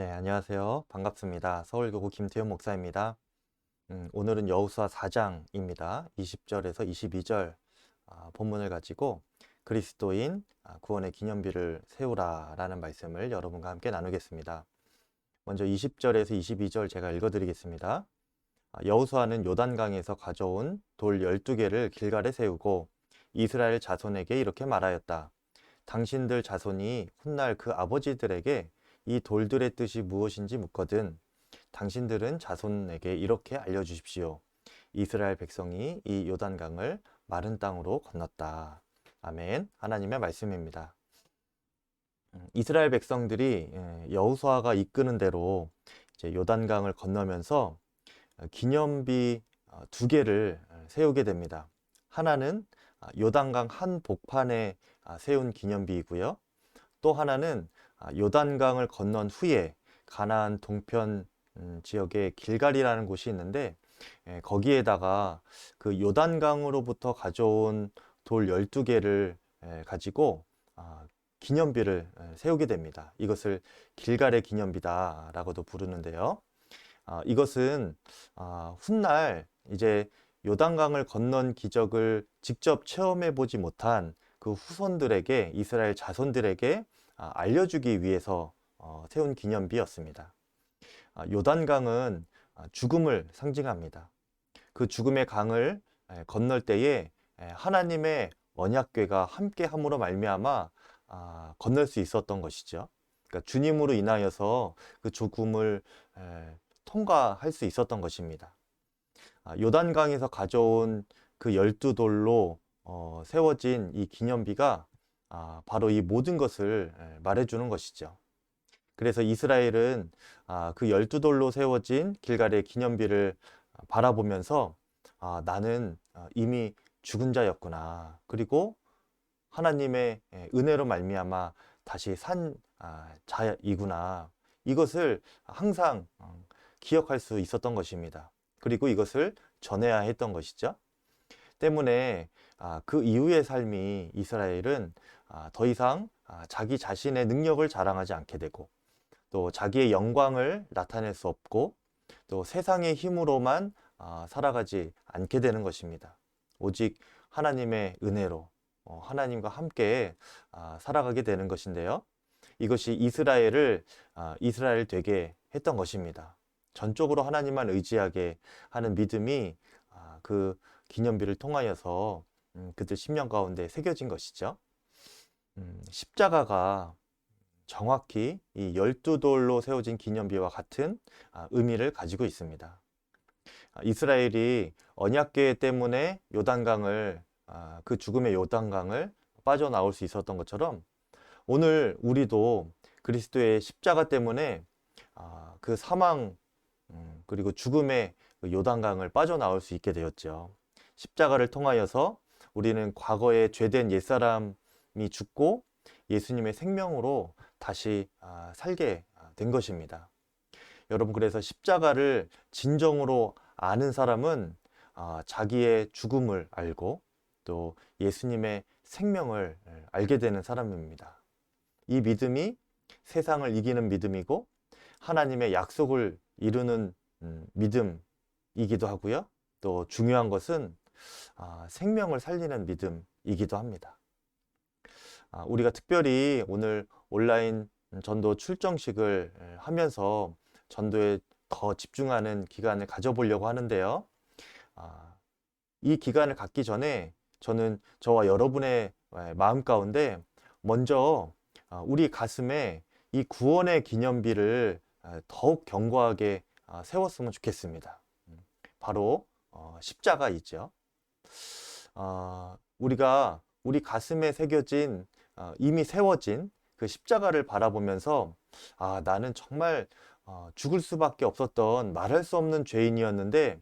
네, 안녕하세요. 반갑습니다. 서울교구 김태현 목사입니다. 음, 오늘은 여호수아 4장입니다. 20절에서 22절 아, 본문을 가지고 그리스도인 아, 구원의 기념비를 세우라라는 말씀을 여러분과 함께 나누겠습니다. 먼저 20절에서 22절 제가 읽어드리겠습니다. 아, 여호수아는 요단강에서 가져온 돌 12개를 길갈에 세우고 이스라엘 자손에게 이렇게 말하였다. 당신들 자손이 훗날 그 아버지들에게 이 돌들의 뜻이 무엇인지 묻거든 당신들은 자손에게 이렇게 알려주십시오. 이스라엘 백성이 이 요단강을 마른 땅으로 건넜다. 아멘. 하나님의 말씀입니다. 음, 이스라엘 백성들이 예, 여호수아가 이끄는 대로 요단강을 건너면서 어, 기념비 어, 두 개를 어, 세우게 됩니다. 하나는 아, 요단강 한 복판에 아, 세운 기념비이고요. 또 하나는 아, 요단강을 건넌 후에 가나안 동편 음, 지역에 길갈이라는 곳이 있는데 예, 거기에다가 그 요단강으로부터 가져온 돌 12개를 예, 가지고 아, 기념비를 예, 세우게 됩니다. 이것을 길갈의 기념비다라고도 부르는데요. 아, 이것은 아, 훗날 이제 요단강을 건넌 기적을 직접 체험해 보지 못한 그 후손들에게 이스라엘 자손들에게 아, 알려주기 위해서 어, 세운 기념비였습니다. 아, 요단강은 아, 죽음을 상징합니다. 그 죽음의 강을 에, 건널 때에 에, 하나님의 언약궤가 함께 함으로 말미암아 아, 건널 수 있었던 것이죠. 그러니까 주님으로 인하여서 그 죽음을 에, 통과할 수 있었던 것입니다. 아, 요단강에서 가져온 그 열두 돌로 어, 세워진 이 기념비가 아, 바로 이 모든 것을 예, 말해주는 것이죠. 그래서 이스라엘은 아, 그 열두 돌로 세워진 길갈의 기념비를 바라보면서 아, 나는 어, 이미 죽은 자였구나. 그리고 하나님의 예, 은혜로 말미암아 다시 산 아, 자이구나. 이것을 항상 어, 기억할 수 있었던 것입니다. 그리고 이것을 전해야 했던 것이죠. 때문에 아, 그 이후의 삶이 이스라엘은 아, 더 이상 아, 자기 자신의 능력을 자랑하지 않게 되고 또 자기의 영광을 나타낼 수 없고 또 세상의 힘으로만 아, 살아가지 않게 되는 것입니다. 오직 하나님의 은혜로 어, 하나님과 함께 아, 살아가게 되는 것인데요. 이것이 이스라엘을 아, 이스라엘 되게 했던 것입니다. 전적으로 하나님만 의지하게 하는 믿음이 아, 그 기념비를 통하여서 음, 그들 심령 가운데 새겨진 것이죠. 음, 십자가가 정확히 이 열두 돌로 세워진 기념비와 같은 아, 의미를 가지고 있습니다. 아, 이스라엘이 언약궤 때문에 요단강을 아, 그 죽음의 요단강을 빠져나올 수 있었던 것처럼 오늘 우리도 그리스도의 십자가 때문에 아, 그 사망 음, 그리고 죽음의 그 요단강을 빠져나올 수 있게 되었죠. 십자가를 통하여서 우리는 과거에 죄된 옛사람이 죽고 예수님의 생명으로 다시 아, 살게 아, 된 것입니다. 여러분 그래서 십자가를 진정으로 아는 사람은 아, 자기의 죽음을 알고 또 예수님의 생명을 알게 되는 사람입니다. 이 믿음이 세상을 이기는 믿음이고 하나님의 약속을 이루는 음, 믿음이기도 하고요. 또 중요한 것은 아, 생명을 살리는 믿음이기도 합니다. 아, 우리가 특별히 오늘 온라인 전도 출정식을 하면서 전도에 더 집중하는 기간을 가져보려고 하는데요. 아, 이 기간을 갖기 전에 저는 저와 여러분의 마음 가운데 먼저 우리 가슴에 이 구원의 기념비를 더욱 견고하게 세웠으면 좋겠습니다. 음, 바로 어, 십자가이죠. 어, 우리가 우리 가슴에 새겨진 어, 이미 세워진 그 십자가를 바라보면서 아 나는 정말 어, 죽을 수밖에 없었던 말할 수 없는 죄인이었는데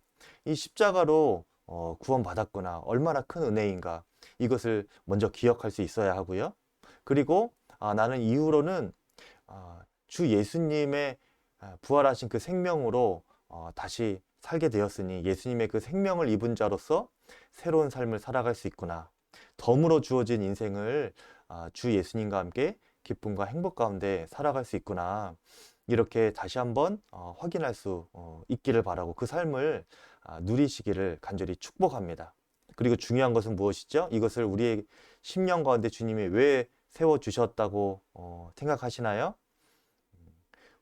이 십자가로 어, 구원받았구나. 얼마나 큰 은혜인가. 이것을 먼저 기억할 수 있어야 하고요. 그리고 아, 나는 이후로는 아, 주 예수님의 아, 부활하신 그 생명으로 어, 다시 살게 되었으니 예수님의 그 생명을 입은 자로서 새로운 삶을 살아갈 수 있구나. 덤으로 주어진 인생을 아, 주 예수님과 함께 기쁨과 행복 가운데 살아갈 수 있구나. 이렇게 다시 한번 어, 확인할 수 어, 있기를 바라고 그 삶을 아, 누리시기를 간절히 축복합니다. 그리고 중요한 것은 무엇이죠? 이것을 우리의 10년 가운데 주님이 왜 세워 주셨다고 어, 생각하시나요?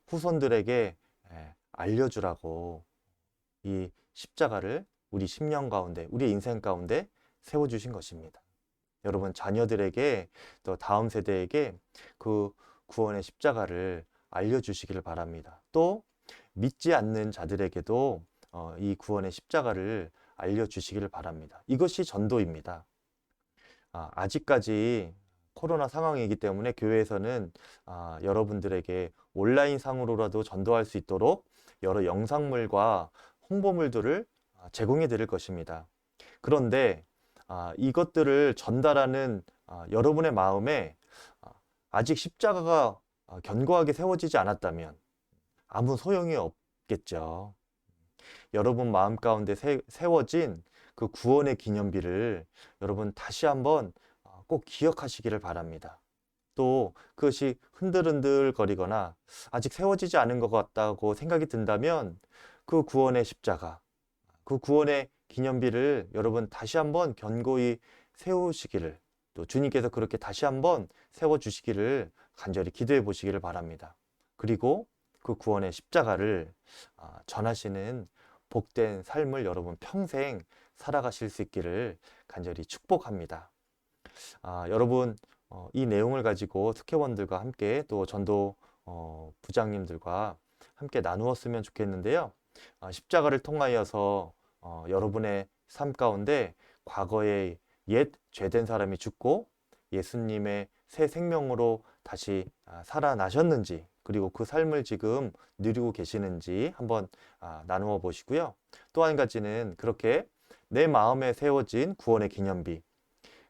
후손들에게 예, 알려주라고 이 십자가를 우리 10년 가운데, 우리 인생 가운데 세워 주신 것입니다. 여러분 자녀들에게 또 다음 세대에게 그 구원의 십자가를 알려주시기를 바랍니다. 또 믿지 않는 자들에게도 어, 이 구원의 십자가를 알려주시기를 바랍니다. 이것이 전도입니다. 아, 아직까지 코로나 상황이기 때문에 교회에서는 아, 여러분들에게 온라인 상으로라도 전도할 수 있도록 여러 영상물과 홍보물들을 아, 제공해 드릴 것입니다. 그런데 아, 이것들을 전달하는 아, 여러분의 마음에 아, 아직 십자가가 아, 견고하게 세워지지 않았다면 아무 소용이 없겠죠. 여러분 마음 가운데 세, 세워진 그 구원의 기념비를 여러분 다시 한번 아, 꼭 기억하시기를 바랍니다. 또 그것이 흔들흔들 거리거나 아직 세워지지 않은 것 같다고 생각이 든다면 그 구원의 십자가, 그 구원의 기념비를 여러분 다시 한번 견고히 세우시기를 또 주님께서 그렇게 다시 한번 세워 주시기를 간절히 기도해 보시기를 바랍니다. 그리고 그 구원의 십자가를 아, 전하시는 복된 삶을 여러분 평생 살아가실 수 있기를 간절히 축복합니다. 아, 여러분 어, 이 내용을 가지고 특회원들과 함께 또 전도 어, 부장님들과 함께 나누었으면 좋겠는데요. 아, 십자가를 통하여서 어, 여러분의 삶 가운데 과거에 옛 죄된 사람이 죽고 예수님의 새 생명으로 다시 아, 살아나셨는지 그리고 그 삶을 지금 누리고 계시는지 한번 아, 나누어 보시고요. 또 한 가지는 그렇게 내 마음에 세워진 구원의 기념비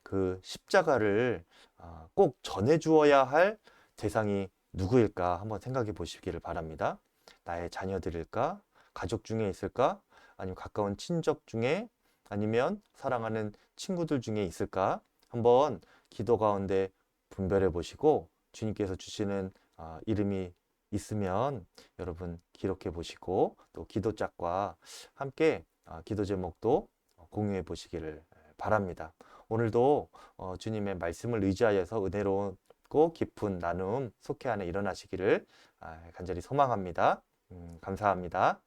그 십자가를 아, 꼭 전해 주어야 할 대상이 누구일까 한번 생각해 보시기를 바랍니다. 나의 자녀들일까? 가족 중에 있을까? 아니면 가까운 친척 중에 아니면 사랑하는 친구들 중에 있을까? 한번 기도 가운데 분별해 보시고 주님께서 주시는 아, 이름이 있으면 여러분 기록해 보시고 또 기도 짝과 함께 아, 기도 제목도 공유해 보시기를 바랍니다. 오늘도 어, 주님의 말씀을 의지하여서 은혜롭고 깊은 나눔 속해 안에 일어나시기를 아, 간절히 소망합니다. 음, 감사합니다.